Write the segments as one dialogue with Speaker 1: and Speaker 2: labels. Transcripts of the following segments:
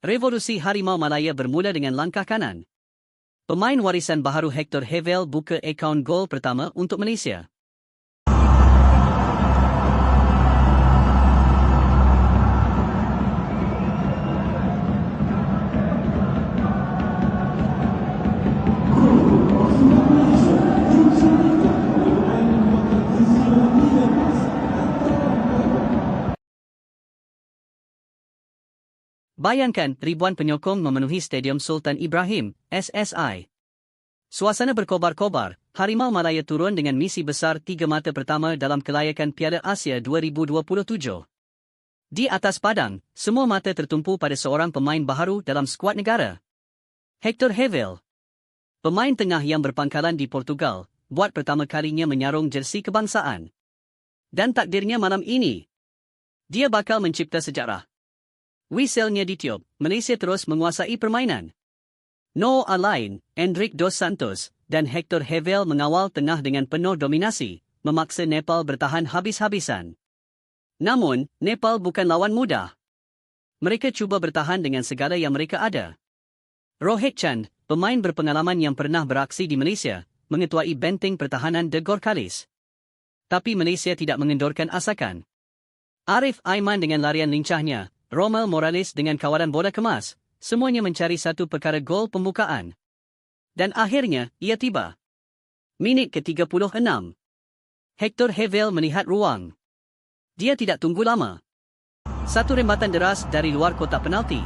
Speaker 1: Revolusi Harimau Malaya bermula dengan langkah kanan. Pemain warisan baharu Hector Hevel buka akaun gol pertama untuk Malaysia. Bayangkan ribuan penyokong memenuhi Stadium Sultan Ibrahim, SSI. Suasana berkobar-kobar, Harimau Malaya turun dengan misi besar tiga mata pertama dalam kelayakan Piala Asia 2027. Di atas padang, semua mata tertumpu pada seorang pemain baharu dalam skuad negara. Hector Hevel. Pemain tengah yang berpangkalan di Portugal, buat pertama kalinya menyarung jersi kebangsaan. Dan takdirnya malam ini, dia bakal mencipta sejarah. Whistle-nya ditiup, Malaysia terus menguasai permainan. No Alain, Hendrik Dos Santos, dan Hector Hevel mengawal tengah dengan penuh dominasi, memaksa Nepal bertahan habis-habisan. Namun, Nepal bukan lawan mudah. Mereka cuba bertahan dengan segala yang mereka ada. Rohit Chand, pemain berpengalaman yang pernah beraksi di Malaysia, mengetuai benteng pertahanan The Gorkhalis. Tapi Malaysia tidak mengendorkan asakan. Arif Aiman dengan larian lincahnya, Romel Morales dengan kawalan bola kemas, semuanya mencari satu perkara gol pembukaan. Dan akhirnya, ia tiba. Minit ke-36. Hector Hevel melihat ruang. Dia tidak tunggu lama. Satu rembatan deras dari luar kotak penalti.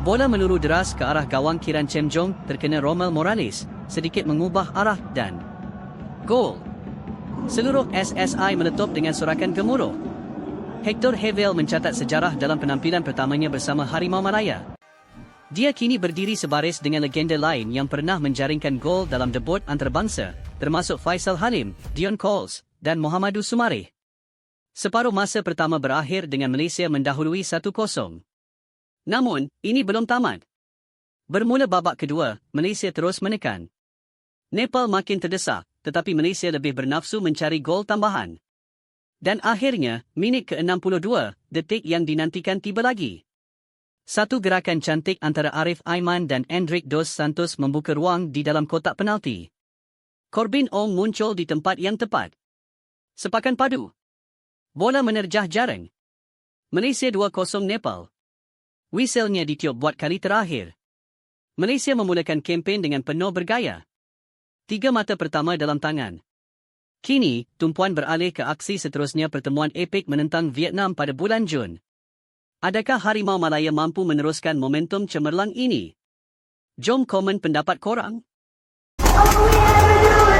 Speaker 1: Bola meluru deras ke arah gawang Kiran Chem Jong terkena Romel Morales, sedikit mengubah arah dan gol. Seluruh SSI meletup dengan sorakan gemuruh. Hector Hevel mencatat sejarah dalam penampilan pertamanya bersama Harimau Malaya. Dia kini berdiri sebaris dengan legenda lain yang pernah menjaringkan gol dalam debut antarabangsa, termasuk Faisal Halim, Dion Coles, dan Muhammadu Sumareh. Separuh masa pertama berakhir dengan Malaysia mendahului 1-0. Namun, ini belum tamat. Bermula babak kedua, Malaysia terus menekan. Nepal makin terdesak, tetapi Malaysia lebih bernafsu mencari gol tambahan. Dan akhirnya, minit ke-62, detik yang dinantikan tiba lagi. Satu gerakan cantik antara Arif Aiman dan Hendrik Dos Santos membuka ruang di dalam kotak penalti. Corbin Ong muncul di tempat yang tepat. Sepakan padu. Bola menerjah jaring. Malaysia 2-0 Nepal. Whistle-nya ditiup buat kali terakhir. Malaysia memulakan kempen dengan penuh bergaya. Tiga mata pertama dalam tangan. Kini, tumpuan beralih ke aksi seterusnya pertemuan epik menentang Vietnam pada bulan Jun. Adakah Harimau Malaya mampu meneruskan momentum cemerlang ini? Jom komen pendapat korang.
Speaker 2: Go, yeah,